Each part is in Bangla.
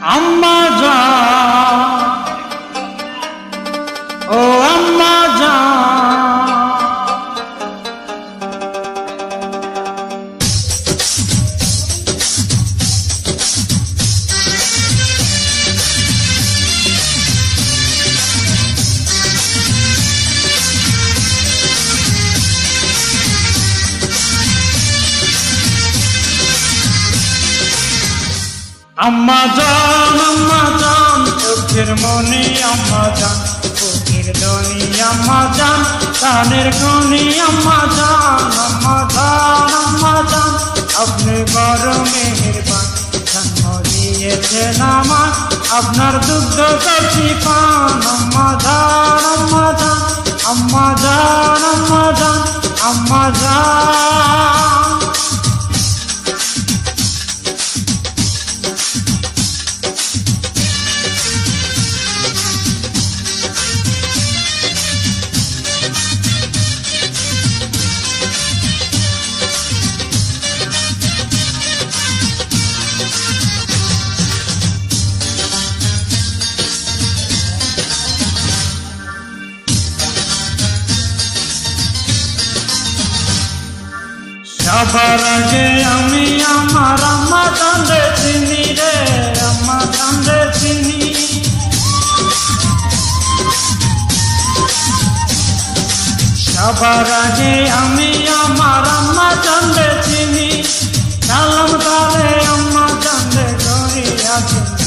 அம்மா আম্মা জান আম্মা জান। চোখের মনে আম্মা জান চোখের দনি আম্মা জান কানের খনি আম্মা জান আম্মা জান আম্মা জান। আপনি বড় মেহেরবান জন্ম দিয়েছেন আমার। আপনার দুগ্ধ করছি সবার আগে আমি আমার আম্মা চাঁদে চিনি রে, আম্মা চাঁদে চিনি। সবার আগে আমি আমার আম্মা চাঁদে চিনি, সালাম তারে আম্মা চাঁদে করিয়া চিনি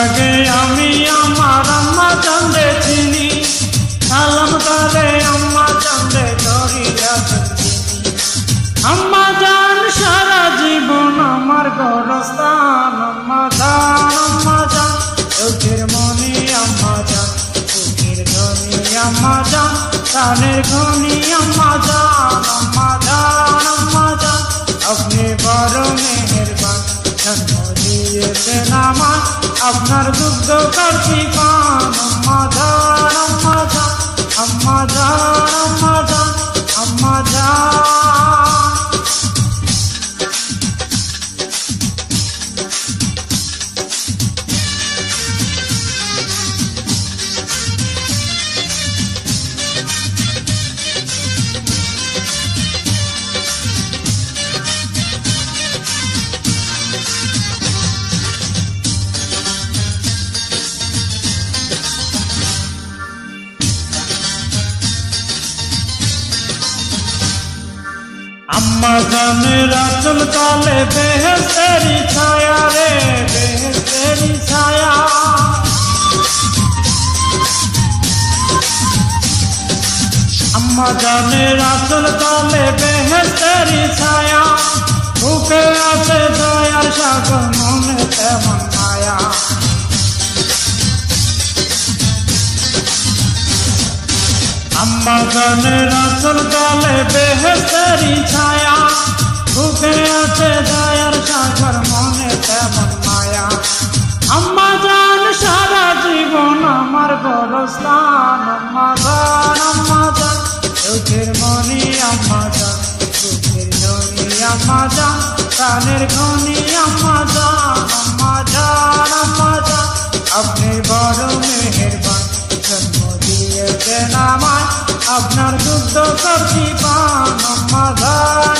আগে আমি আমার আম্মা চান্দে চিনি আম্মা জান, সারা জীবন আমার কানের খনি আম্মা জান আম্মা জান আম্মা জান, আপনি বড় মেহেরবান, জন্ম দিয়েছেন আমার, আপনার দুগ্ধ করছি পান, আম্মা আম্মা জানের আচল তালে বেহেস্তেরি ছায়া রে বেহেস্তেরি ছায়া। আম্মা জানের আচল তালে বেহেস্তেরি ছায়া, বুকে আছে দয়ার সাগর, মনে তেমন মায়া। জানের আসল গালে বেহেস্তেরি ছায়া। বুকে আছে দয়ার সাগর, মনে তেমন মায়া। আম্মা জান, সারা জীবন আমার গরস্থান। আম্মা জান আম্মা জান চোখের মনি আম্মা জান চোখের ধনি আম্মা জান কানের খনি, আম্মা জান আম্মা জান আম্মা জান। আপনি বড় মেহেরবান, জন্ম দিয়েছেন আমায়। আপনার দুগ্ধ সবজি পান আম্মা